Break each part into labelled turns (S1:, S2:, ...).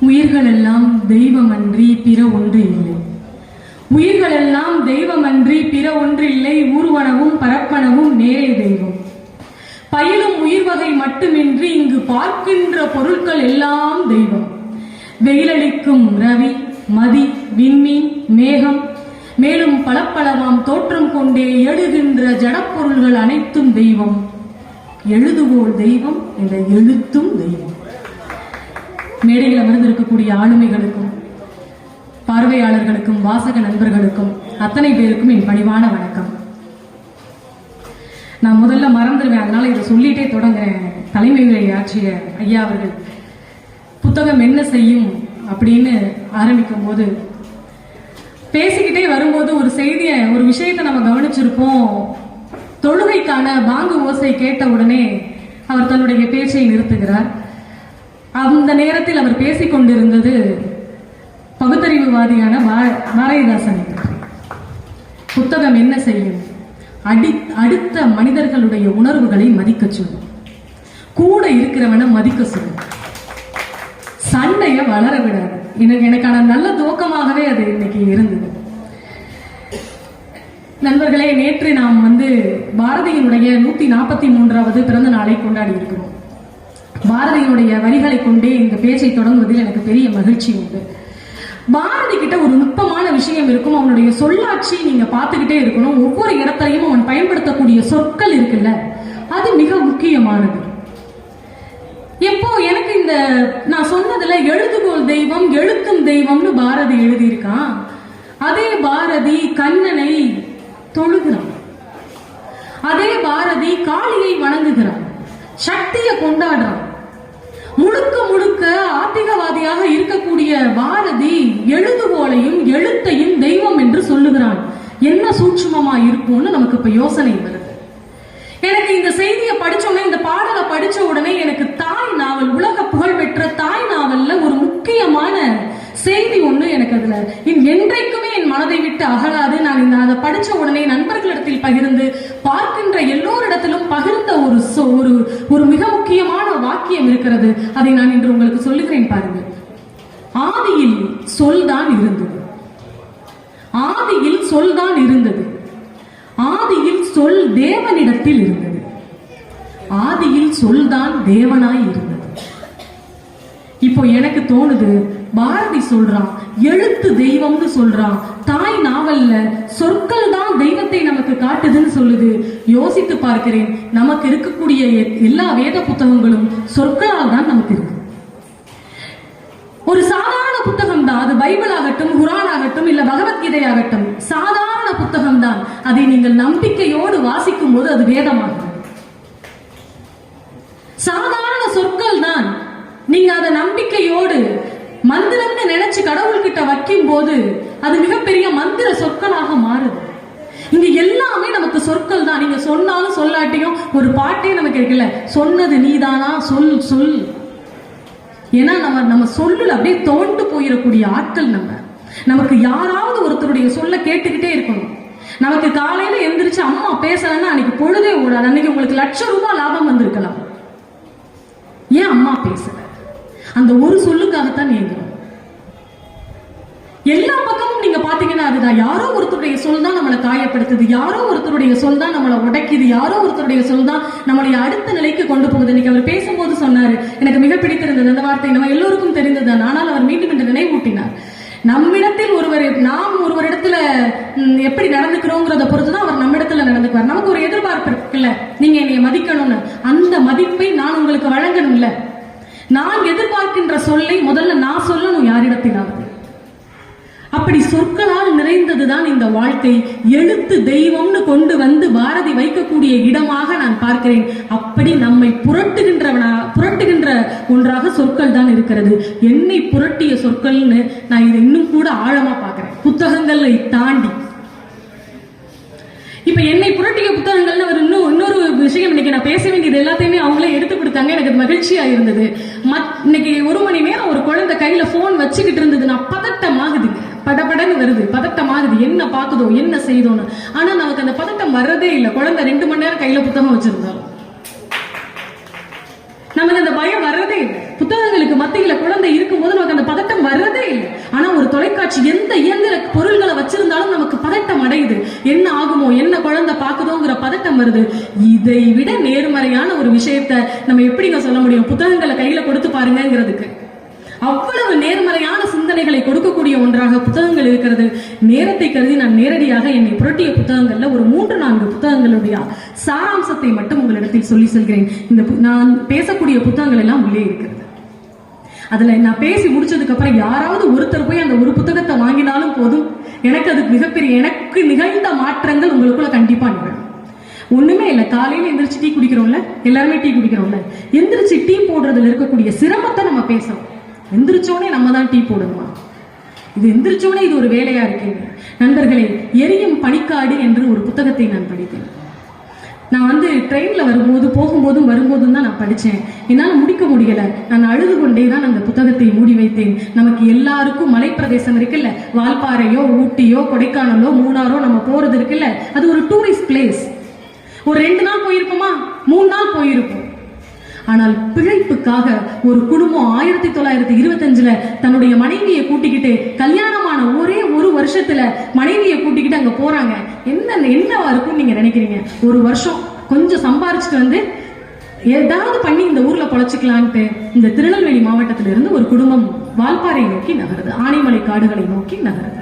S1: உயிர்களெல்லாம் தெய்வமன்றி பிற ஒன்று இல்லை. உயிர்களெல்லாம் தெய்வமன்றி பிற ஒன்றில்லை ஊர்வனவும் பரப்பனவும் நேரே தெய்வம். பயிலும் உயிர் வகை மட்டுமின்றி இங்கு பார்க்கின்ற பொருட்கள் எல்லாம் தெய்வம். வெயிலளிக்கும் ரவி மதி விண்மீன் மேகம் மேலும் பளப்பளவாம் தோற்றம் கொண்டே எழுகின்ற ஜடப்பொருள்கள் அனைத்தும் தெய்வம். எழுதுகோள் தெய்வம் என்ற எழுத்தும் தெய்வம். மேடையில் அமர்ந்திருக்கக்கூடிய ஆளுமைகளுக்கும் பார்வையாளர்களுக்கும் வாசக நண்பர்களுக்கும் அத்தனை பேருக்கும் என் பணிவான வணக்கம். நான் முதல்ல மறந்துடுவேன். அதனால இதை சொல்லிட்டே தொடங்குறேன். தலைமை உரை ஆற்றிய ஐயா அவர்கள் புத்தகம் என்ன செய்யும்? அப்படின்னு ஆரம்பிக்கும் போது பேசிக்கிட்டே வரும்போது ஒரு செய்தியை ஒரு விஷயத்தை நம்ம கவனிச்சிருப்போம். தொழுகைக்கான பாங்கு ஓசை கேட்ட உடனே அவர் தன்னுடைய பேச்சை நிறுத்துகிறார். அந்த நேரத்தில் அவர் பேசிக் கொண்டிருந்தது பகுத்தறிவுவாதியான பா- பாரதிதாசனை பற்றி. புத்தகம் என்ன செய்யும்? அடி அடுத்த மனிதர்களுடைய உணர்வுகளை மதிக்க சொல்லும். கூட இருக்கிறவனை மதிக்க சொல்லும். சண்டையை வளர விடாது. எனக்கு எனக்கான நல்ல துவக்கமாகவே அது இன்னைக்கு இருந்தது. நண்பர்களே நேற்று நாம் வந்து பாரதியினுடைய நூத்தி நாற்பத்தி மூன்றாவது பிறந்த நாளை கொண்டாடி இருக்கிறோம். பாரதியினுடைய வரிகளை கொண்டே இந்த பேச்சை தொடங்குவதில் எனக்கு பெரிய மகிழ்ச்சி உண்டு. பாரதி கிட்ட ஒரு நுட்பமான விஷயம் இருக்கும். அவனுடைய சொல்லாட்சி நீங்க பார்த்துக்கிட்டே இருக்கணும். ஒவ்வொரு இடத்துலையும் அவன் பயன்படுத்தக்கூடிய சொற்கள் இருக்குல்ல அது மிக முக்கியமானது. எப்போ எனக்கு இந்த நான் சொன்னதுல எழுதுகோள் தெய்வம் எழுத்தும் தெய்வம்னு பாரதி எழுதியிருக்கான். அதே பாரதி கண்ணனை தொழுகிறான். அதே பாரதி காளியை வணங்குகிறான். சக்தியை கொண்டாடுறான். முழுக்க முழுக்க ஆத்திகவாதியாக இருக்கக்கூடிய பாரதி எழுதுகோலையும் எழுத்தையும் தெய்வம் என்று சொல்லுகிறான் என்ன சூட்சுமமா இருக்கும்னு நமக்கு இப்ப யோசனை வருது. எனக்கு இந்த செய்தியை படிச்ச உடனே இந்த பாடலை படிச்ச உடனே எனக்கு தாய் நாவல் உலக புகழ்பெற்ற தாய் நாவல்ல ஒரு முக்கியமான செய்தி ஒன்று எனக்கு அதுல. என்றைக்குமே என் மனதை விட்டு அகலாது. நான் இந்த அதை படிச்ச உடனே நண்பர்களிடத்தில் பகிர்ந்து பார்க்கின்ற எல்லோரிடத்திலும் பகிர்ந்த ஒரு ஒரு ஒரு மிக முக்கியமான வாக்கியம் இருக்கிறது. அதை நான் இன்று உங்களுக்கு சொல்லுகிறேன் பாருங்கள். ஆதியில் சொல்தான் இருந்தது. ஆதியில் சொல்தான் இருந்தது. ஆதியில் சொல் தேவனிடத்தில் இருந்தது. ஆதியில் சொல்தான் தேவனாய் இருந்தது. இப்போ எனக்கு தோணுது பாரதி சொல்றான் எழுத்து தெய்வம்னு சொல்றான் தாய் நாவல்ல சொற்கள் தான் தெய்வத்தை நமக்கு காட்டுதுன்னு சொல்லுது. யோசித்து பார்க்கிறேன் நமக்கு இருக்கக்கூடிய எல்லா வேத புத்தகங்களும் சொற்களால் தான் நமக்கு இருக்கு. ஒரு சாதாரண புத்தகம் தான் அது பைபிள் ஆகட்டும் குரான் ஆகட்டும் இல்ல பகவத்கீதை ஆகட்டும் சாதாரண புத்தகம் தான். அதை நீங்கள் நம்பிக்கையோடு வாசிக்கும் போது அது வேதமாகும். சாதாரண சொற்கள் தான். நீங்க அதை நம்பிக்கையோடு மந்திரம்னு நினைச்சு கடவுள்கிட்ட வைக்கும் போது அது மிகப்பெரிய மந்திர சொற்களாக மாறுது. இங்க எல்லாமே நமக்கு சொற்கள் தான். நீங்க சொன்னாலும் சொல்லாட்டியும் ஒரு பாட்டே நமக்கு இருக்குல்ல சொன்னது நீதானா? சொல் சொல். ஏன்னா நம்ம நம்ம சொல்லுல அப்படியே தோண்டு போயிடக்கூடிய ஆட்கள் நம்ம. நமக்கு யாராவது ஒருத்தருடைய சொல்ல கேட்டுக்கிட்டே இருக்கணும். நமக்கு காலையில எந்திரிச்சு அம்மா பேசலன்னா அன்னைக்கு பொழுதே ஓடாது. அன்னைக்கு உங்களுக்கு லட்சம் ரூபாய் லாபம் வந்திருக்கலாம் ஏன் அம்மா பேசல அந்த ஒரு சொல்லுக்காகத்தான் ஏங்குறோம் எல்லா பக்கமும் நீங்க பாத்தீங்கன்னா அதுதான். யாரோ ஒருத்தருடைய சொல் தான் நம்மளை காயப்படுத்துது. யாரோ ஒருத்தருடைய சொல் தான் நம்மளை உடைக்குது. யாரோ ஒருத்தருடைய சொல் தான் நம்மளுடைய அடுத்த நிலைக்கு கொண்டு போகுது. இன்னைக்கு அவர் பேசும்போது சொன்னாரு எனக்கு மிக பிடித்திருந்தது அந்த வார்த்தை. நம்ம எல்லோருக்கும் தெரிந்ததுதான். ஆனால் அவர் மீண்டும் என்று நினைவூட்டினார். நம்மிடத்தில் ஒருவர் நாம் ஒருவரிடத்துல எப்படி நடந்துக்கிறோங்கிறத பொறுத்து தான் அவர் நம்மிடத்துல நடந்துக்குவார். நமக்கு ஒரு எதிர்பார்ப்பு இருக்குல்ல. நீங்க என்னைய மதிக்கணும்னு. அந்த மதிப்பை நான் உங்களுக்கு வழங்கணும்ல. நான் எதிர்பார்க்கின்ற சொல்லை முதல்ல நான் சொல்லணும் யாரிடத்திலாவது. அப்படி சொற்களால் நிறைந்ததுதான் இந்த வாழ்க்கை. எழுத்து தெய்வம்னு கொண்டு வந்து பாரதி வைக்கக்கூடிய இடமாக நான் பார்க்கிறேன். அப்படி நம்மை புரட்டுகின்றவனா புரட்டுகின்ற ஒன்றாக சொற்கள் தான் இருக்கிறது. என்னை புரட்டிய சொற்கள்னு நான் இதை இன்னும் கூட ஆழமா பார்க்கிறேன். புத்தகங்களை தாண்டி. இப்ப என்னை புரட்டிய புத்தகங்கள்னு ஒரு இன்னும் இன்னொரு விஷயம் இன்னைக்கு நான் பேச வேண்டியது எல்லாத்தையுமே அவங்களே எடுத்து கொடுத்தாங்க. எனக்கு அது மகிழ்ச்சியா இருந்தது. மத்- இன்னைக்கு ஒரு மணி நேரம் ஒரு குழந்தை கையில போன் வச்சுக்கிட்டு இருந்தது. நான் பதட்டமாகுதுங்க படபடன்னு வருது. பதட்டமாகுது. என்ன பார்க்குதோ என்ன செய்தோன்னு. ஆனா நமக்கு அந்த பதட்டம் வர்றதே இல்லை. குழந்தை ரெண்டு மணி நேரம் கையில புத்தகம் வச்சிருந்தாலும். நமக்கு அந்த பயம் வர்றதே இல்லை. புத்தகங்களுக்கு மத்தியில குழந்தை இருக்கும்போது நமக்கு அந்த பதட்டம் வர்றதே இல்லை. ஆனா ஒரு தொலைக்காட்சி எந்த இயந்திர பொருள்களை வச்சிருந்தாலும் நமக்கு பதட்டம் அடையுது. என்ன ஆகுமோ என்ன குழந்தை பாக்குதோங்கிற பதட்டம் வருது. இதை விட நேர்மறையான ஒரு விஷயத்த நம்ம எப்படிங்க சொல்ல முடியும்? புத்தகங்களை கையில கொடுத்து பாருங்கிறதுக்கு அவ்வளவு நேர்மறையான சிந்தனைகளை கொடுக்கக்கூடிய ஒன்றாக புத்தகங்கள் இருக்கிறது. நேரத்தை கருதி நான் நேரடியாக என்னை புரட்டிய புத்தகங்கள்ல ஒரு மூன்று நான்கு புத்தகங்களுடைய சாராம்சத்தை மட்டும் உங்களிடத்தில் சொல்லி செல்கிறேன். இந்த பு- நான் பேசக்கூடிய புத்தகங்கள் எல்லாம் உள்ளே இருக்கிறது. அதுல நான் பேசி முடிச்சதுக்கு அப்புறம் யாராவது ஒருத்தர் போய் அந்த ஒரு புத்தகத்தை வாங்கினாலும் போதும் எனக்கு அது மிகப்பெரிய எனக்கு நிகழ்ந்த மாற்றங்கள் உங்களுக்குள்ள கண்டிப்பா நிகழும். ஒண்ணுமே இல்லை காலையில எந்திரிச்சு டீ குடிக்கிறோம்ல எல்லாருமே டீ குடிக்கிறோம்ல எந்திரிச்சு டீ போடுறதுல இருக்கக்கூடிய சிரமத்தை நம்ம பேசுறோம். எந்திரிச்சோடனே நம்ம தான் டீ போடணுமா இது எந்திரிச்சோடனே இது ஒரு வேலையா இருக்கேங்க நண்பர்களே எரியும் பனிக்காடு என்று ஒரு புத்தகத்தை நான் படித்தேன். நான் வந்து ட்ரெயினில் வரும்போது போகும்போதும் வரும்போதும் தான் நான் படித்தேன் என்னால் முடிக்க முடியலை. நான் அழுது கொண்டே தான் அந்த புத்தகத்தை மூடி வைத்தேன். நமக்கு எல்லாருக்கும் மலைப்பிரதேசம் இருக்குல்ல? வால்பாறையோ ஊட்டியோ கொடைக்கானலோ மூணாரோ நம்ம போகிறது இருக்குல்ல? அது ஒரு டூரிஸ்ட் பிளேஸ் ஒரு ரெண்டு நாள் போயிருப்போமா? மூணு நாள் போயிருப்போம். ஆனால் பிழைப்புக்காக ஒரு குடும்பம் ஆயிரத்தி தொள்ளாயிரத்தி இருபத்தஞ்சுல தன்னுடைய மனைவியை கூட்டிக்கிட்டு கல்யாணமான ஒரே ஒரு வருஷத்துல மனைவியை கூட்டிக்கிட்டு அங்க போறாங்க. என்ன என்னவா இருக்கும் நீங்க நினைக்கிறீங்க? ஒரு வருஷம் கொஞ்சம் சம்பாரிச்சுட்டு வந்து ஏதாவது பண்ணி இந்த ஊர்ல பொழைச்சிக்கலான்ட்டு இந்த திருநெல்வேலி மாவட்டத்திலிருந்து இருந்து ஒரு குடும்பம் வால்பாறை நோக்கி நகருது. ஆனைமலை காடுகளை நோக்கி நகருது.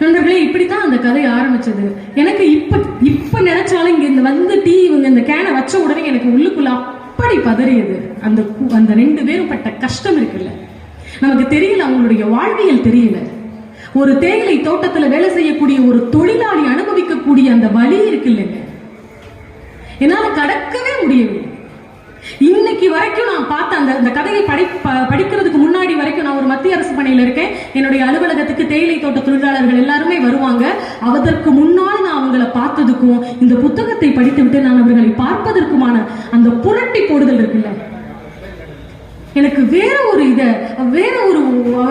S1: நண்பர்களே இப்படித்தான் அந்த கதை ஆரம்பிச்சது. எனக்கு இப்ப இப்ப நினைச்சாலும் இங்க இந்த வந்து டீ இவங்க இந்த கேனை வச்ச உடனே எனக்கு உள்ளுக்குள்ள அப்படி பதறியது. அந்த அந்த ரெண்டு பேரும் பட்ட கஷ்டம் இருக்குல்ல. நமக்கு தெரியல அவங்களுடைய வாழ்வியல் தெரியல. ஒரு தேயிலை தோட்டத்துல வேலை செய்யக்கூடிய ஒரு தொழிலாளி அனுபவிக்கக்கூடிய அந்த வலி இருக்குல்லங்க என்னால கடக்கவே முடியவில்லை. இன்னைக்கு வரைக்கும் நான் பார்த்த அந்த அந்த கதையை படி ப- படிக்கிறதுக்கு முன்னாடி வரைக்கும் நான் ஒரு மத்திய அரசு பணியில் இருக்கேன். என்னுடைய அலுவலகத்துக்கு தேயிலை தோட்ட தொழிலாளர்கள் எல்லாருமே வருவாங்க. அதற்கு முன்னால் நான் அவங்கள பார்த்ததுக்கும் இந்த புத்தகத்தை படித்து விட்டு நான் அவர்களை பார்ப்பதற்குமான அந்த புரட்டி போடுதல் இருக்குல்ல? எனக்கு வேற ஒரு இத வேற ஒரு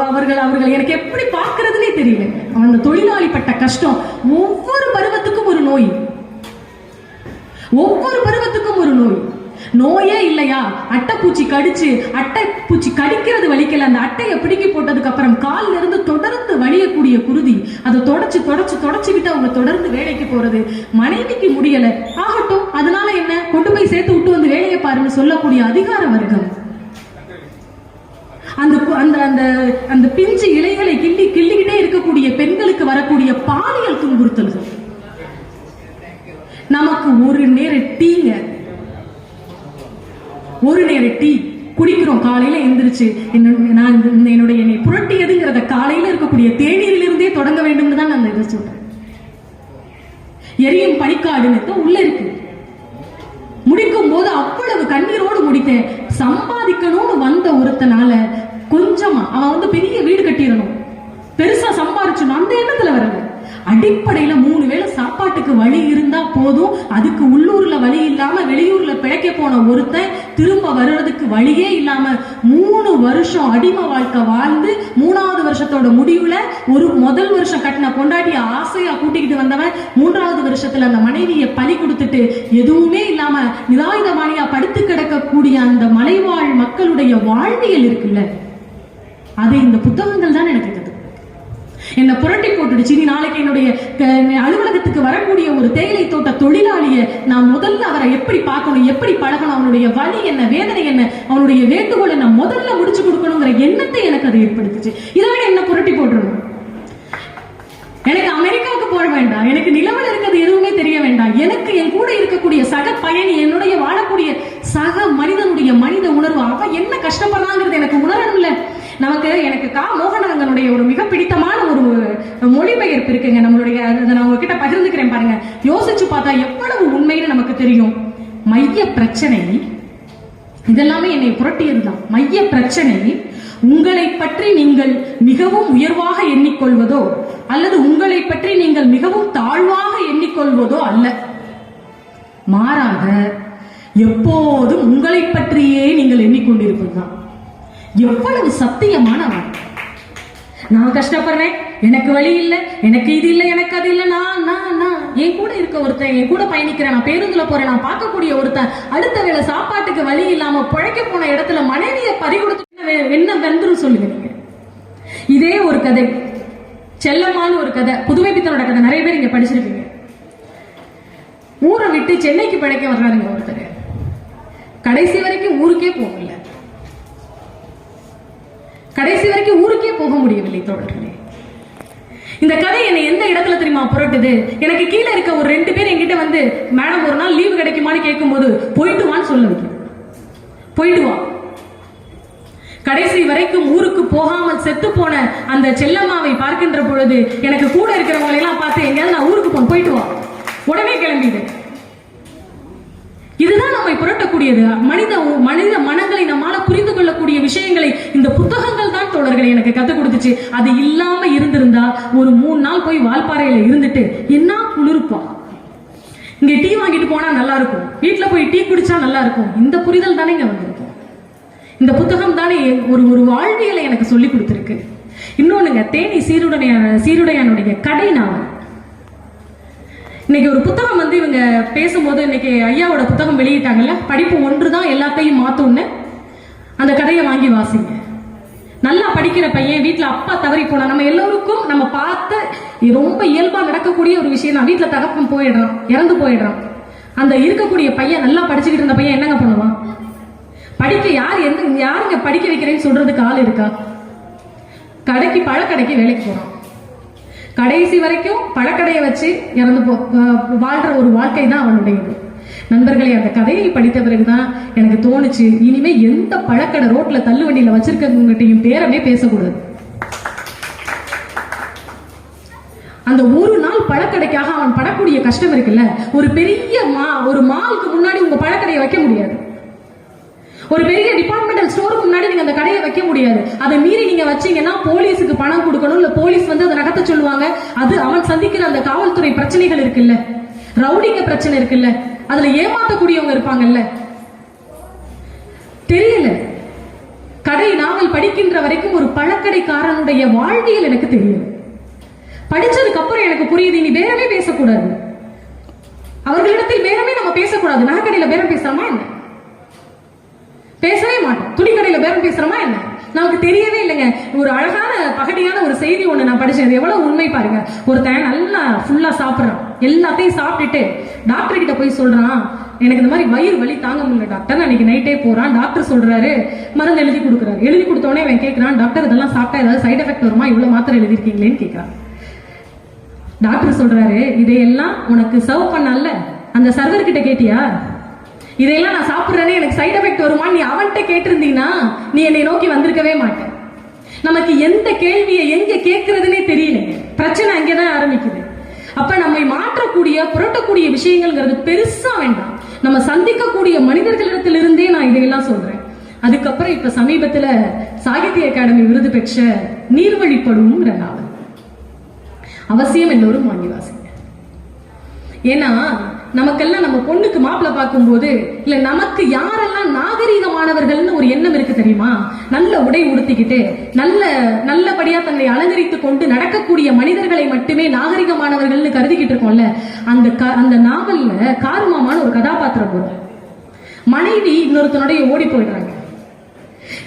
S1: அவர்கள் அவர்கள் எனக்கு எப்படி பார்க்கறதுனே தெரியல. அந்த தொழிலாளி பட்ட கஷ்டம் ஒவ்வொரு பருவத்துக்கும் ஒரு நோய். ஒவ்வொரு பருவத்துக்கும் ஒரு நோய். நோயே இல்லையா? அட்டைப்பூச்சி கடிச்சு அட்டைப்பூச்சி கடிக்கிறது வலிக்கல. அந்த அட்டையை பிடுங்கி போட்டதுக்கு அப்புறம் கால்ல இருந்து தொடர்ந்து வலியக்கூடிய குருதி. அதை தொடச்சு தொடச்சு தொடச்சுக்கிட்டு அவங்க தொடர்ந்து வேலைக்கு போறது. மனைவிக்கு முடியல. ஆகட்டும் அதனால என்ன? கொண்டு போய் சேர்த்து விட்டு வந்து வேலையை பாருன்னு சொல்லக்கூடிய அதிகார வர்க்கம். அந்த அந்த அந்த அந்த பிஞ்சு இலைகளை கிள்ளி கிள்ளிக்கிட்டே இருக்கக்கூடிய பெண்களுக்கு வரக்கூடிய பாலியல் துன்புறுத்தல்கள். நமக்கு ஒரு நேர டீங்க. ஒரு நேர டீ குடிக்கிறோம். காலையில எந்திரிச்சு நான் இந்த- இந்த என்னுடைய என்னை புரட்டியதுங்கிறத காலையில இருக்கக்கூடிய தேநீரிலிருந்தே தொடங்க வேண்டும் தான் நான் இதை சொல்றேன். எரியும் பனிக்காடுன்னு உள்ள இருக்கு. முடிக்கும் போது அவ்வளவு கண்ணீரோடு முடித்தேன். சம்பாதிக்கணும்னு வந்த ஒருத்தனால கொஞ்சமா அவன் வந்து பெரிய வீடு கட்டிடணும். பெருசா சம்பாரிச்சணும் அந்த எண்ணத்துல வரல. அடிப்படையில மூணு வேளை சாப்பாட்டுக்கு வழி இருந்தா போதும். அதுக்கு உள்ளூர்ல வழி இல்லாம வெளியூர்ல பிழைக்க போன ஒருத்தன் திரும்ப வர்றதுக்கு வழியே இல்லாம மூணு வருஷம் அடிமை வாழ்க்கை வாழ்ந்து மூணாவது வருஷத்தோட முடிவுல ஒரு முதல் வருஷம் கட்டின பொண்டாட்டிய ஆசையா கூட்டிக்கிட்டு வந்தவன் மூன்றாவது வருஷத்துல அந்த மனைவியை பலி கொடுத்துட்டு எதுவுமே இல்லாம நிராயுதபாணியா படுத்து கிடக்கக்கூடிய அந்த மலைவாழ் மக்களுடைய வாழ்வியல் இருக்குல்ல? அதை இந்த புத்தகங்கள் தான் எனக்கு என்னை புரட்டி போட்டுடுச்சு. நீ நாளைக்கு என்னுடைய அலுவலகத்துக்கு வரக்கூடிய ஒரு தேயிலை தோட்ட தொழிலாளியை நான் முதல்ல அவரை எப்படி பார்க்கணும் எப்படி பழகணும் அவனுடைய வலி என்ன வேதனை என்ன அவனுடைய வேண்டுகோள் என்ன முதல்ல முடிச்சு கொடுக்கணுங்கிற எண்ணத்தை எனக்கு அது ஏற்படுத்துச்சு. இதை விட என்ன புரட்டி போட்டுருணும் எனக்கு அமெரிக்காவுக்கு போக வேண்டாம். எனக்கு நிலவில் இருக்கிறது எதுவுமே தெரிய வேண்டாம். எனக்கு என் கூட இருக்கக்கூடிய சக பயணி என்னுடைய வாழக்கூடிய சக மனிதனுடைய மனித உணர்வு அவ என்ன கஷ்டப்படுறாங்கிறது எனக்கு உணரணும்ல. நமக்கு எனக்கு கா மோகனங்களுடைய ஒரு மிக பிடித்தமான ஒரு மொழிபெயர்ப்பு இருக்குங்க. நம்மளுடைய அதை நான் உங்ககிட்ட பகிர்ந்துக்கிறேன் பாருங்க. யோசிச்சு பார்த்தா எவ்வளவு உண்மைன்னு நமக்கு தெரியும். மைய பிரச்சனை இதெல்லாமே என்னை புரட்டியதுதான். மைய பிரச்சனை உங்களை பற்றி நீங்கள் மிகவும் உயர்வாக எண்ணிக்கொள்வதோ அல்லது உங்களை பற்றி நீங்கள் மிகவும் தாழ்வாக எண்ணிக்கொள்வதோ அல்ல. மாறாக எப்போதும் உங்களை பற்றியே நீங்கள் எண்ணிக்கொண்டிருப்பதுதான். எவ்வளவு சத்தியமான நான் கஷ்டப்படுறேன். எனக்கு வழி இல்லை எனக்கு இது இல்ல எனக்கு அது இல்ல. நான் நான் நான். என் கூட இருக்க ஒருத்தன் என் கூட பயணிக்கிறேன் நான் பேருந்துல போறேன் நான் பார்க்கக்கூடிய ஒருத்தன் அடுத்த வேளை சாப்பாட்டுக்கு வழி இல்லாம பிழைக்க போன இடத்துல மனைவியை பறிகொடுத்து என்ன வெந்துரும் சொல்லுங்க நீங்க. இதே ஒரு கதை. செல்லம்மான்னு ஒரு கதை. புதுமை பித்தனோட கதை. நிறைய பேர் இங்க படிச்சிருக்கீங்க ஊரை விட்டு சென்னைக்கு பிழைக்க வர்றாருங்க ஒருத்தர். கடைசி வரைக்கும் ஊருக்கே போகல. கடைசி வரைக்கும் ஊருக்கே போக முடியவில்லை தோழர்களே. இந்த கதை என்னை எந்த இடத்துல தெரியுமா புரட்டுது? எனக்கு கீழே இருக்க ஒரு ரெண்டு பேர் என்கிட்ட வந்து மேடம் ஒரு நாள் லீவு கிடைக்குமான்னு கேட்கும்போது போயிட்டு வான்னு சொல்ல போயிட்டு வா. கடைசி வரைக்கும் ஊருக்கு போகாமல் செத்து போன அந்த செல்லம்மாவை பார்க்கின்ற பொழுது எனக்கு கூட இருக்கிறவங்களை எல்லாம் பார்த்து எங்கேயாவது நான் ஊருக்கு போன போயிட்டு வா. உடனே கிளம்பிடு இதுதான் நம்மை புரட்டக்கூடியது. மனித மனித மனங்களை நம்மால புரிந்து கொள்ளக்கூடிய விஷயங்களை இந்த புத்தகங்கள் தான் தோழர்களை எனக்கு கத்து கொடுத்துச்சு. அது இல்லாம இருந்திருந்தா ஒரு மூணு நாள் போய் வால்பாறையில இருந்துட்டு என்ன குளிர்ப்பா இங்க டீ வாங்கிட்டு போனா நல்லா இருக்கும் வீட்டுல போய் டீ குடிச்சா நல்லா இருக்கும் இந்த புரிதல் தானே இங்க வந்திருக்கும் இந்த புத்தகம் தானே ஒரு ஒரு வாழ்வியலை எனக்கு சொல்லி கொடுத்துருக்கு. இன்னொன்னுங்க தேனி சீருடையான சீருடையானுடைய கடை நாவல். இன்னைக்கு ஒரு புத்தகம் வந்து இவங்க பேசும்போது இன்னைக்கு ஐயாவோட புத்தகம் வெளியிட்டாங்கல்ல? படிப்பு ஒன்று தான் எல்லாத்தையும் மாத்தும்னு. அந்த கதையை வாங்கி வாசிங்க. நல்லா படிக்கிற பையன் வீட்டில் அப்பா தவறி போனா நம்ம எல்லோருக்கும் நம்ம பார்த்து ரொம்ப இயல்பாக நடக்கக்கூடிய ஒரு விஷயம் தான். வீட்டில் தகப்பன் போயிடுறான் இறந்து போயிடுறான். அந்த இருக்கக்கூடிய பையன் நல்லா படிச்சுக்கிட்டு இருந்த பையன் என்னங்க பண்ணுவான்? படிக்க யார் எந்த யாருங்க படிக்க வைக்கிறேன்னு சொல்றதுக்கு ஆள் இருக்கா? கடைக்கு பழக்கடைக்கு வேலைக்கு போகிறான் கடைசி வரைக்கும் பழக்கடையை வச்சு இறந்து போ வாழ்கிற வாழ்ற ஒரு வாழ்க்கை தான் அவனுடையது நண்பர்களே அந்த கதையை படித்த பிறகுதான் எனக்கு தோணுச்சு இனிமே எந்த பழக்கடை ரோட்ல தள்ளு வண்டியில பேரவே பேசக்கூடாது. அந்த ஒரு நாள் பழக்கடைக்காக அவன் படக்கூடிய கஷ்டம் இருக்குல்ல ஒரு பெரிய மா ஒரு மாலுக்கு முன்னாடி உங்க பழக்கடையை வைக்க முடியாது. ஒரு பெரிய டிபார்ட்மெண்டல் ஸ்டோருக்கு முன்னாடி நீங்க அந்த கடையை வைக்க முடியாது. அதை மீறி நீங்க வச்சீங்கன்னா போலீஸுக்கு பணம் கொடுக்கணும். இல்ல போலீஸ் வந்து அதை நகர்த்த சொல்லுவாங்க. அது அவன் சந்திக்கிற அந்த காவல்துறை பிரச்சனைகள் இருக்குல்ல. ரவுடிங்க பிரச்சனை இருக்குல்ல. அதுல ஏமாத்தக்கூடியவங்க இருப்பாங்கல்ல. தெரியல. கடை நாவல் படிக்கின்ற வரைக்கும் ஒரு பழக்கடைக்காரனுடைய வாழ்வியல் எனக்கு தெரியும். படிச்சதுக்கு அப்புறம் எனக்கு புரியுது. நீ பேரமே பேசக்கூடாது. அவர்களிடத்தில் பேரமே நம்ம பேசக்கூடாது. நகைக்கடையில பேரம் பேசாமா என்ன? பேசவே மாட்டோம். துணிக்கடையில் பேரம் பேசுறோமா என்ன? நமக்கு தெரியவே இல்லைங்க. ஒரு அழகான பகடியான ஒரு செய்தி ஒன்று நான் படிச்சேன். அது எவ்வளவு உண்மை பாருங்க. ஒருத்தன் நல்லா ஃபுல்லா சாப்பிட்றான். எல்லாத்தையும் சாப்பிட்டுட்டு டாக்டர் கிட்ட போய் சொல்றான் எனக்கு இந்த மாதிரி வயிறு வலி தாங்க முடியல டாக்டர் அன்னைக்கு நைட்டே போறான். டாக்டர் சொல்றாரு மருந்து எழுதி கொடுக்குறாரு. எழுதி கொடுத்தோடனே அவன் கேட்குறான் டாக்டர் இதெல்லாம் சாப்பிட்டா ஏதாவது சைடு எஃபெக்ட் வருமா? இவ்வளவு மாத்திரை எழுதிருக்கீங்களேன்னு கேட்கறான் டாக்டர் சொல்றாரு இதையெல்லாம் உனக்கு சர்வ் பண்ணல அந்த சர்வர் கிட்ட கேட்டியா? இதையெல்லாம் நான் சாப்பிட்றேனே எனக்கு சைட் எஃபெக்ட் வருமா நீ அவன்கிட்ட கேட்டிருந்தீங்கன்னா நீ என்னை நோக்கி வந்திருக்கவே மாட்டேன். நமக்கு எந்த கேள்வியை எங்க கேட்கறதுனே தெரியல. பிரச்சனை அங்கேதான் ஆரம்பிக்குது. அப்ப நம்மை மாற்றக்கூடிய புரட்டக்கூடிய விஷயங்கள்ங்கிறது பெருசா வேண்டாம். நம்ம சந்திக்கக்கூடிய மனிதர்களிடத்திலிருந்தே நான் இதையெல்லாம் சொல்றேன். அதுக்கப்புறம் இப்ப சமீபத்துல சாகித்ய அகாடமி விருது பெற்ற நீர்வழிப்படும் நாவல். அவசியம் எல்லோரும் வாங்கி வாசிங்க. ஏன்னா நமக்கெல்லாம் நம்ம பொண்ணுக்கு மாப்பிள்ளை பார்க்கும்போது இல்ல நமக்கு யாரெல்லாம் நாகரீகமானவர்கள்னு ஒரு எண்ணம் இருக்கு தெரியுமா? நல்ல உடை உடுத்திக்கிட்டு நல்ல நல்லபடியா தன்னை அலங்கரித்துக் கொண்டு நடக்கக்கூடிய மனிதர்களை மட்டுமே நாகரிகமானவர்கள்னு கருதிக்கிட்டு இருக்கோம்ல அந்த க- அந்த நாவல்ல காருமாமான ஒரு கதாபாத்திரம் வரும் மனைவி இன்னொருத்தனுடைய ஓடி போயிடுறாங்க.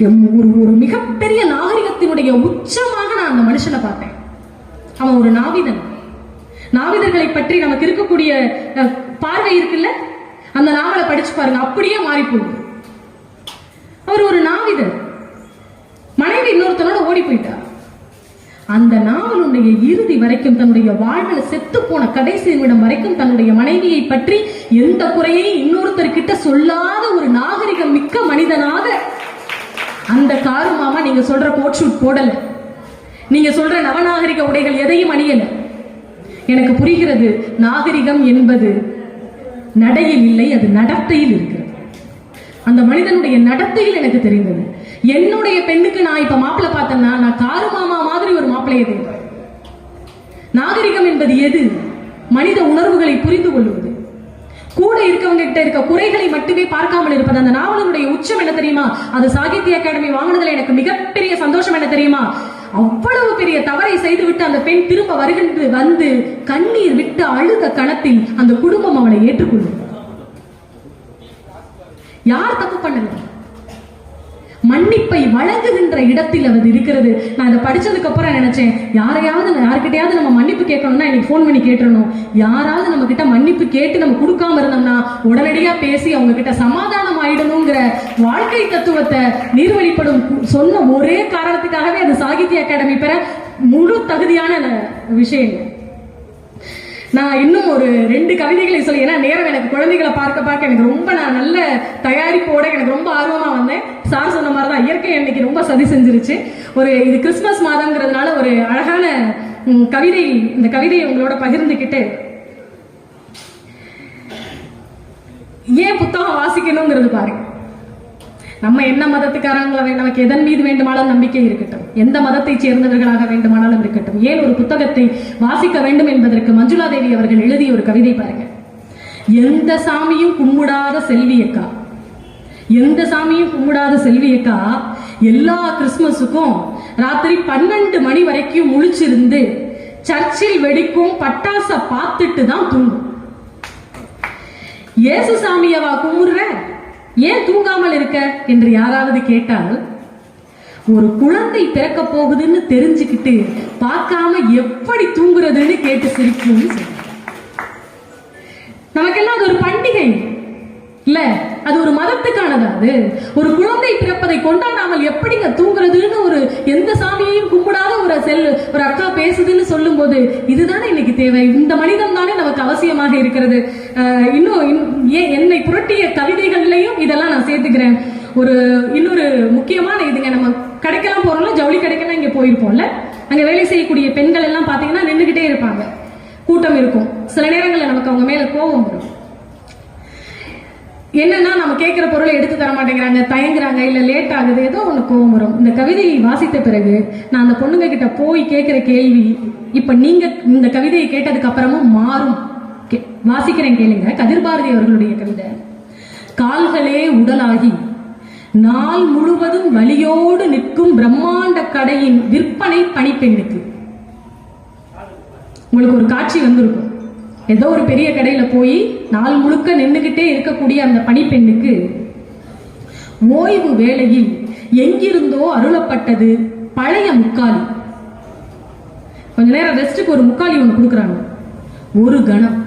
S1: ஒரு ஒரு மிகப்பெரிய நாகரிகத்தினுடைய உச்சமாக நான் அந்த மனுஷனை பார்த்தேன் அவன் ஒரு நாவிதன். நாவிதர்களை பற்றி நமக்கு இருக்கக்கூடிய பார்வை இருக்குல்ல? அந்த நாவலை படிச்சு பாருங்க அப்படியே மாறி போகும் அவர் ஒரு நாவிதர். மனைவி இன்னொருத்தனோட ஓடி போயிட்டா. அந்த நாவலுடைய இறுதி வரைக்கும் தன்னுடைய வாழ்வில் செத்து போன கடைசி நிமிடம் வரைக்கும் தன்னுடைய மனைவியை பற்றி எந்த குறையையும் இன்னொருத்தர்கிட்ட சொல்லாத ஒரு நாகரிகம் மிக்க மனிதனாக அந்த காரு மாமா நீங்க சொல்ற கோட் ஷூட் போடல. நீங்க சொல்ற நவநாகரிக உடைகள் எதையும் அணியல. எனக்கு புரிகிறது நாகரிகம் என்பது நடையில் இல்லை அது நடத்தையில் இருக்கிறது. அந்த மனிதனுடைய நடத்தையில் எனக்கு தெரிந்தது. என்னுடைய பெண்ணுக்கு நான் இப்ப மாப்பிள்ளை பார்த்தேன்னா நான் காரு மாமா மாதிரி ஒரு மாப்பிள்ளையை தேடுறேன் நாகரிகம் என்பது எது? மனித உணர்வுகளை புரிந்து கொள்வது. கூட இருக்கவங்க கிட்ட இருக்க குறைகளை மட்டுமே பார்க்காமல் இருப்பது. அந்த நாவலனுடைய உச்சம் என்ன தெரியுமா? அது சாகித்ய அகாடமி வாங்கினதுல எனக்கு மிகப்பெரிய சந்தோஷம் என்ன தெரியுமா? அவ்வளவு பெரிய தவறை செய்துவிட்டு அந்த பெண் திரும்ப வருகின்ற வந்து கண்ணீர் விட்டு அழுத கணத்தில் அந்த குடும்பம் அவளை ஏற்றுக்கொள்ளும் யார் தப்பு பண்ணல மன்னிப்பை வழங்குகின்ற இடத்தில் அது இருக்கிறது. நான் இதை படிச்சதுக்கு அப்புறம் நினைச்சேன் யாரையாவது யாருக்கிட்டையாவது நம்ம மன்னிப்பு கேட்கணும்னா இன்னைக்கு ஃபோன் பண்ணி கேட்டுறணும். யாராவது நம்ம கிட்ட மன்னிப்பு கேட்டு நம்ம கொடுக்காம இருந்தோம்னா உடனடியா பேசி அவங்க கிட்ட சமாதானம் ஆயிடணுங்கிற வாழ்க்கை தத்துவத்தை நீர்வழிப்படும் சொன்ன ஒரே காரணத்துக்காகவே அது சாகித்ய அகாடமி பெற முழு தகுதியான விஷயம் நான் இன்னும் ஒரு ரெண்டு கவிதைகளை சொல்லி ஏன்னா நேரம் எனக்கு குழந்தைகளை பார்க்க பார்க்க எனக்கு ரொம்ப நான் நல்ல தயாரிப்போட எனக்கு ரொம்ப ஆர்வமா வந்தேன். சார் சொன்ன மாதிரி தான் இயற்கை இன்னைக்கு ரொம்ப சதி செஞ்சிருச்சு. ஒரு இது கிறிஸ்மஸ் மாதங்கிறதுனால ஒரு அழகான கவிதை இந்த கவிதையை உங்களோட பகிர்ந்துக்கிட்டு ஏன் புத்தகம் வாசிக்கணுங்கிறது பாருங்க. நம்ம என்ன மதத்துக்காரங்கள நமக்கு எதன் மீது வேண்டுமானாலும் நம்பிக்கை இருக்கட்டும். எந்த மதத்தைச் சேர்ந்தவர்களாக வேண்டுமானாலும் இருக்கட்டும். ஏன் ஒரு புத்தகத்தை வாசிக்க வேண்டும் என்பதற்கு மஞ்சுளா தேவி அவர்கள் எழுதிய ஒரு கவிதை பாருங்க. எந்த சாமியும் கும்பிடாத செல்வியக்கா எந்த சாமியும் கும்பிடாத செல்வியக்கா எல்லா கிறிஸ்மஸுக்கும் ராத்திரி பன்னெண்டு மணி வரைக்கும் முழிச்சிருந்து சர்ச்சில் வெடிக்கும் பட்டாச பார்த்துட்டு தான் தூங்கும். ஏசு சாமியவா கும்பிடுற ஏன் தூங்காமல் இருக்க? என்று யாராவது கேட்டால் ஒரு குழந்தை பிறக்க போகுதுன்னு தெரிஞ்சுக்கிட்டு பார்க்காம எப்படி தூங்குறதுன்னு கேட்டு சிரிக்கும் நமக்கெல்லாம் அது ஒரு பண்டிகை. இல்ல அது ஒரு மதத்துக்கானது அது ஒரு குழந்தை பிறப்பதை கொண்டாடாமல் எப்படிங்க தூங்குறதுன்னு ஒரு எந்த சாமியையும் கும்பிடாத ஒரு செல் ஒரு அக்கா பேசுதுன்னு சொல்லும்போது இதுதானே இன்னைக்கு தேவை? இந்த மனிதன் தானே நமக்கு அவசியமாக இருக்கிறது. அஹ் இன்னும் இன்- ஏன் என்னை புரட்டிய கவிதைகள்லையும் இதெல்லாம் நான் சேர்த்துக்கிறேன். ஒரு இன்னொரு முக்கியமான இதுங்க நம்ம கடைக்கெல்லாம் போறோம்ல ஜவுளி கடைக்கெல்லாம் இங்க போயிருப்போம்ல. அங்க வேலை செய்யக்கூடிய பெண்கள் எல்லாம் பாத்தீங்கன்னா நின்றுகிட்டே இருப்பாங்க. கூட்டம் இருக்கும். சில நேரங்களில் நமக்கு அவங்க மேல கோபம் வரும். என்னன்னா நம்ம கேட்குற பொருளை எடுத்து தர மாட்டேங்கிறாங்க தயங்குறாங்க இல்லை லேட் ஆகுது ஏதோ ஒன்று கோவம் வரும். இந்த கவிதையை வாசித்த பிறகு நான் அந்த பொண்ணுங்க கிட்ட போய் கேட்குற கேள்வி இப்போ நீங்கள் இந்த கவிதையை கேட்டதுக்கு அப்புறமும் மாறும். கே- வாசிக்கிறேன் கேளுங்க. கதிர்பாரதி அவர்களுடைய கவிதை. கால்களே உடலாகி நாள் முழுவதும் வலியோடு நிற்கும் பிரம்மாண்ட கடையின் விற்பனை பணிப்பெண்ணுக்கு உங்களுக்கு ஒரு காட்சி வந்திருக்கும். ஏதோ ஒரு பெரிய கடையில போய் நாள் முழுக்க நின்றுகிட்டே இருக்கக்கூடிய அந்த பணிப்பெண்ணுக்கு ஓய்வு வேளையில் எங்கிருந்தோ அருளப்பட்டது பழைய முக்காலி. கொஞ்ச நேரம் ரெஸ்ட்டுக்கு ஒரு முக்காலி ஒன்று கொடுக்குறாங்க. ஒரு கணம்.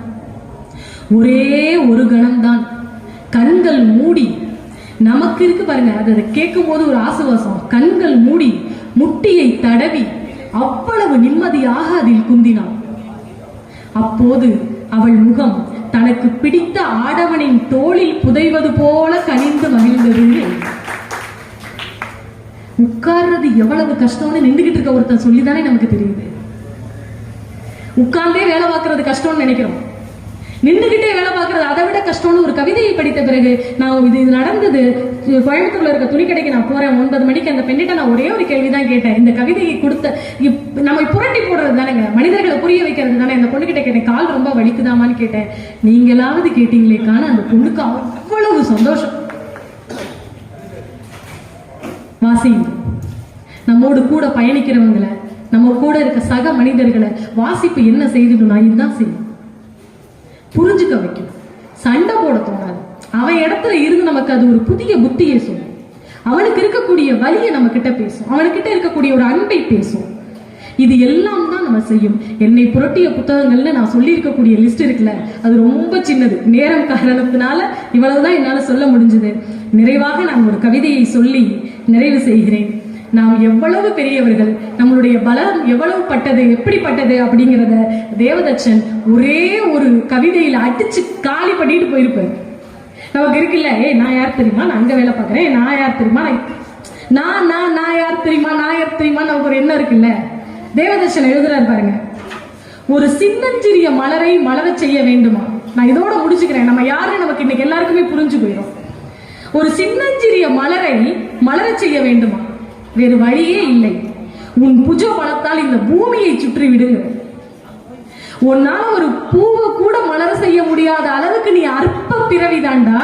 S1: ஒரே ஒரு கணம்தான். கண்கள் மூடி. நமக்கு இருக்கு பாருங்க அது அதை கேட்கும் போது ஒரு ஆசுவாசம். கண்கள் மூடி முட்டியை தடவி அவ்வளவு நிம்மதியாக அதில் குந்தினான். அப்போது அவள் முகம் தனக்கு பிடித்த ஆடவனின் தோளில் புதைவது போல கனிந்து மகிழ்ந்தது உட்கார்றது எவ்வளவு கஷ்டம்னு நின்றுகிட்டு இருக்க ஒருத்தன் சொல்லிதானே நமக்கு தெரியுது. உட்கார்ந்தே வேலை பார்க்கறது கஷ்டம்னு நினைக்கிறோம். நின்றுகிட்டே வேலை பார்க்கறது அதை விட கஷ்டம்னு ஒரு கவிதையை படித்த பிறகு நான் இது இது நடந்தது. கோயம்புத்தூர்ல இருக்க துணி கடைக்கு நான் போறேன் ஒன்பது மணிக்கு அந்த பெண்ணிட்ட நான் ஒரே ஒரு கேள்வி தான் கேட்டேன். இந்த கவிதையை கொடுத்த இப்- நம்ம புரட்டி போடுறது தானேங்க மனிதர்களை புரிய வைக்கிறது தானே அந்த பொண்ணுகிட்ட கேட்டேன் கால் ரொம்ப வலிக்குதாமான்னு கேட்டேன். நீங்களாவது கேட்டீங்களே காண அந்த பொண்ணுக்கு அவ்வளவு சந்தோஷம். வாசிங்க நம்மோடு கூட பயணிக்கிறவங்களை நம்ம கூட இருக்க சக மனிதர்களை வாசிப்பு என்ன செய்துடும் நான் இதுதான் செய்யும். புரிஞ்சுக்க வைக்கும் சண்டை போட தோணாது. அவன் இடத்துல இருந்து நமக்கு அது ஒரு புதிய புத்தியை சொல்லும். அவனுக்கு இருக்கக்கூடிய வழியை நம்ம கிட்ட பேசும். அவனுக்கிட்ட இருக்கக்கூடிய ஒரு அன்பை பேசும். இது எல்லாம் தான் நம்ம செய்யும். என்னை புரட்டிய புத்தகங்கள்னு நான் சொல்லியிருக்கக்கூடிய லிஸ்ட் இருக்குல்ல அது ரொம்ப சின்னது. நேரம் காரணத்தினால இவ்வளவுதான் என்னால் சொல்ல முடிஞ்சது. நிறைவாக நான் ஒரு கவிதையை சொல்லி நிறைவு செய்கிறேன். நாம் எவ்வளவு பெரியவர்கள் நம்மளுடைய பலம் எவ்வளவு பட்டது எப்படிப்பட்டது அப்படிங்கிறத தேவதச்சன் ஒரே ஒரு கவிதையில அடிச்சு காலி பண்ணிட்டு போயிருப்பாரு. நமக்கு இருக்குல்ல ஏய் நான் யார் தெரியுமா? நான் அங்க வேலை பார்க்கறேன். நான் யார் தெரியுமா? நான் நான் நான் யார் தெரியுமா? நான் யார் தெரியுமா? நமக்கு ஒரு எண்ணம் இருக்குல்ல. தேவதர்ஷன் எழுதுறாரு பாருங்க. ஒரு சின்னஞ்சிறிய மலரை மலரச் செய்ய வேண்டுமா? நான் இதோட முடிச்சுக்கிறேன். நம்ம யாருன்னு நமக்கு இன்னைக்கு எல்லாருக்குமே புரிஞ்சு போயிடும் ஒரு சின்னஞ்சிறிய மலரை மலரச் செய்ய வேண்டுமா? வேறு வழியே இல்லை. உன் புஜ பலத்தால் இந்த பூமியை சுற்றி விடு உன்னால ஒரு பூவை கூட மலர செய்ய முடியாத அளவுக்கு நீ அற்ப பிறவிதாண்டா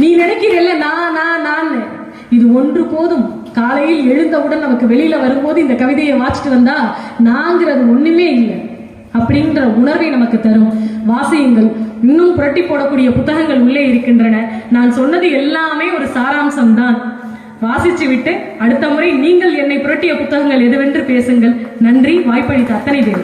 S1: நீ நினைக்கிறல்ல நான் நான் இது ஒன்று போதும். காலையில் எழுந்தவுடன் நமக்கு வெளியில வரும்போது இந்த கவிதையை வாசிட்டு வந்தா நாங்கிறது ஒண்ணுமே இல்லை. அப்படின்ற உணர்வை நமக்கு தரும். வாசியங்கள். இன்னும் புரட்டி போடக்கூடிய புத்தகங்கள் உள்ளே இருக்கின்றன. நான் சொன்னது எல்லாமே ஒரு சாராம்சம் தான் வாசித்து விட்டு அடுத்த முறை நீங்கள் என்னை புரட்டிய புத்தகங்கள் எதுவென்று பேசுங்கள். நன்றி. வாய்ப்பளித்த அத்தனை பேர்